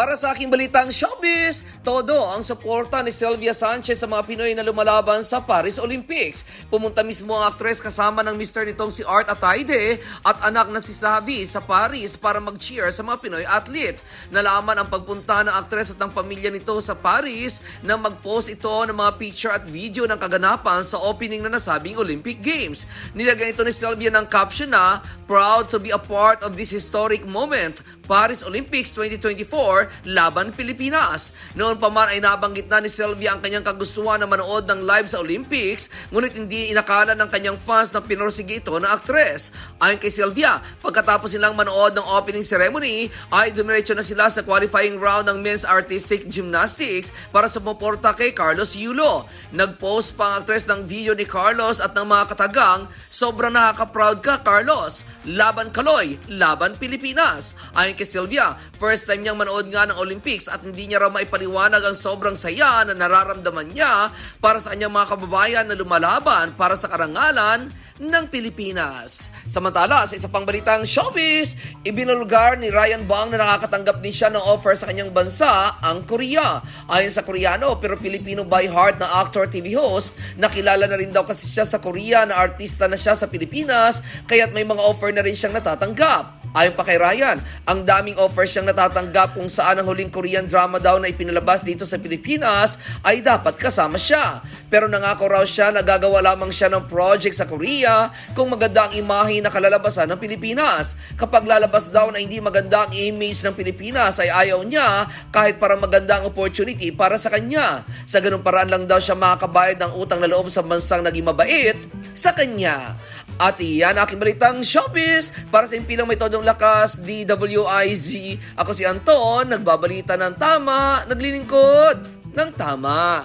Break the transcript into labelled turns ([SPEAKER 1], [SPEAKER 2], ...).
[SPEAKER 1] Para sa aking balitang showbiz, todo ang suporta ni Sylvia Sanchez sa mga Pinoy na lumalaban sa Paris Olympics. Pumunta mismo ang aktres kasama ng mister nitong si Art Ataide at anak na si Savi sa Paris para mag-cheer sa mga Pinoy athlete. Nalaman ang pagpunta ng aktres at ng pamilya nito sa Paris na mag-post ito ng mga picture at video ng kaganapan sa opening na nasabing Olympic Games. Nilagyan ito ni Sylvia ng caption na, Proud to be a part of this historic moment, Paris Olympics 2024 laban Pilipinas. Noon pa man ay nabanggit na ni Sylvia ang kanyang kagustuhan na manood ng live sa Olympics, ngunit hindi inakala ng kanyang fans na pinorsige ito ng aktres. Ayon kay Sylvia, pagkatapos silang manood ng opening ceremony, ay dumiretso na sila sa qualifying round ng men's artistic gymnastics para sumuporta kay Carlos Yulo. Nag-post pa ang aktres ng video ni Carlos at ng mga katagang, sobrang nakaka-proud ka Carlos. Laban Kaloy, laban Pilipinas. Ayon kay Sylvia, first time niyang manood nga ng Olympics at hindi niya raw maipaliwanag ang sobrang saya na nararamdaman niya para sa kanyang mga kababayan na lumalaban para sa karangalan ng Pilipinas. Samantala, sa isa pang balitang showbiz, ibinulgar ni Ryan Bong na nakakatanggap din siya ng offer sa kanyang bansa, ang Korea. Ayon sa Koreano pero Pilipino by heart na actor TV host, nakilala na rin daw kasi siya sa Korea na artista na siya sa Pilipinas, kaya't may mga offer na rin siyang natatanggap. Ayon pa kay Ryan, ang daming offers siyang natatanggap kung saan ang huling Korean drama daw na ipinalabas dito sa Pilipinas ay dapat kasama siya. Pero nangako raw siya na gagawa lamang siya ng project sa Korea kung maganda ang imahe na kalalabasan ng Pilipinas. Kapag lalabas daw na hindi maganda ang image ng Pilipinas ay ayaw niya kahit para maganda ang opportunity para sa kanya. Sa ganung paraan lang daw siya makakabayad ng utang na loob sa bansang naging mabait sa kanya. At iyan aking balitang showbiz para sa impilang may todong lakas, DWIZ. Ako si Anton, nagbabalita ng tama, naglilingkod ng tama.